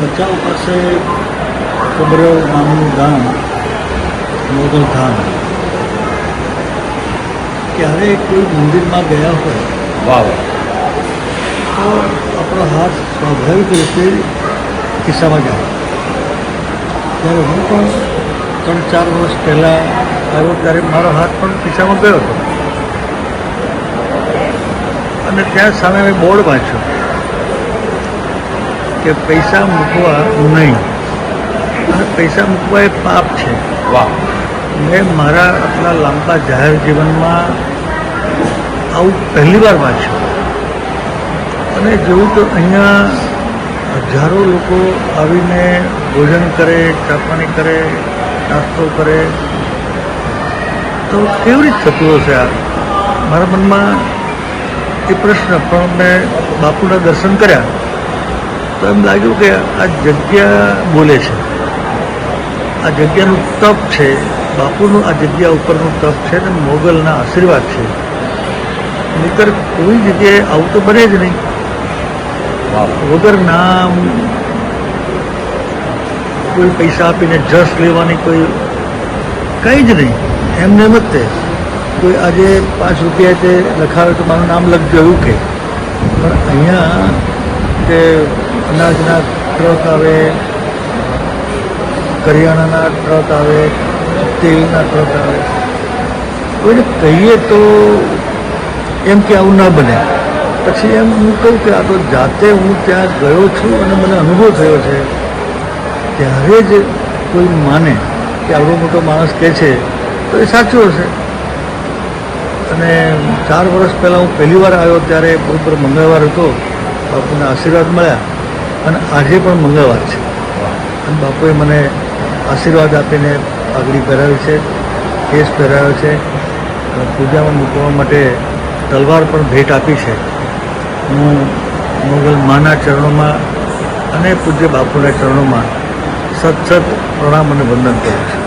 ભચાઉ પાસે કબરવ નામનું ગામ મોગલ ધામ. ક્યારે કોઈ મંદિરમાં ગયા હોય વાવ તો આપણો હાથ સ્વાભાવિક રીતે ખિસ્સામાં જાય. ત્યારે હું પણ ત્રણ ચાર વર્ષ પહેલાં આવ્યો ત્યારે મારો હાથ પણ ખિસ્સામાં ગયો હતો. અને ત્યાં સામે મેં બોર્ડ વાંચ્યો. કે પૈસા મૂકવા નહીં. અને પૈસા મૂકવા એ પાપ છે. વાહ. મેં મારા આટલા લાંબા જાહેર જીવનમાં આવું પહેલી વાર વાંચ્યું. અને જોયું તો અહીંયા હજારો લોકો આવીને ભોજન કરે ચાપાણી કરે નાસ્તો કરે. તો કેવી રીતે થતું હશે આ? મારા મનમાં એ પ્રશ્ન પણ મેં બાપુના દર્શન કર્યા. તો એમ લાગ્યું કે આ જગ્યા બોલે છે. આ જગ્યાનું તપ છે. બાપુનું આ જગ્યા ઉપરનું તપ છે ને મોગલના આશીર્વાદ છે. નહીતર કોઈ જગ્યાએ આવું તો બને જ નહીં. વગર નામ, કોઈ પૈસા આપીને જસ લેવાની કોઈ કંઈ જ નહીં. એમને એમ જ તે કોઈ આજે પાંચ રૂપિયા તે લખાવે તો મારું નામ લખજો એવું કે પણ અહીંયા કે અનાજના ટ્રક આવે, કરિયાણાના ટ્રક આવે, તેલના ટ્રક આવે. કોઈને કહીએ તો એમ કે આવું ના બને. પછી એમ હું કહું કે આ તો જાતે હું ત્યાં ગયો છું અને મને અનુભવ થયો છે. ત્યારે જ કોઈ માને કે આવડો મોટો માણસ કહે છે, તો એ સાચું હશે. અને ચાર વર્ષ પહેલાં હું પહેલી વાર આવ્યો ત્યારે બરોબર મંગળવાર હતો. બાપુના આશીર્વાદ મળ્યા. અને આજે પણ મંગળવાર છે. અને બાપુએ મને આશીર્વાદ આપીને પાઘડી પહેરાવી છે, કેસ પહેરાવ્યો છે, અને પૂજામાં મૂકવા માટે તલવાર પણ ભેટ આપી છે. હું મોગલ માના ચરણોમાં અને પૂજ્ય બાપુના ચરણોમાં સત સત પ્રણામ અને વંદન કરું છું.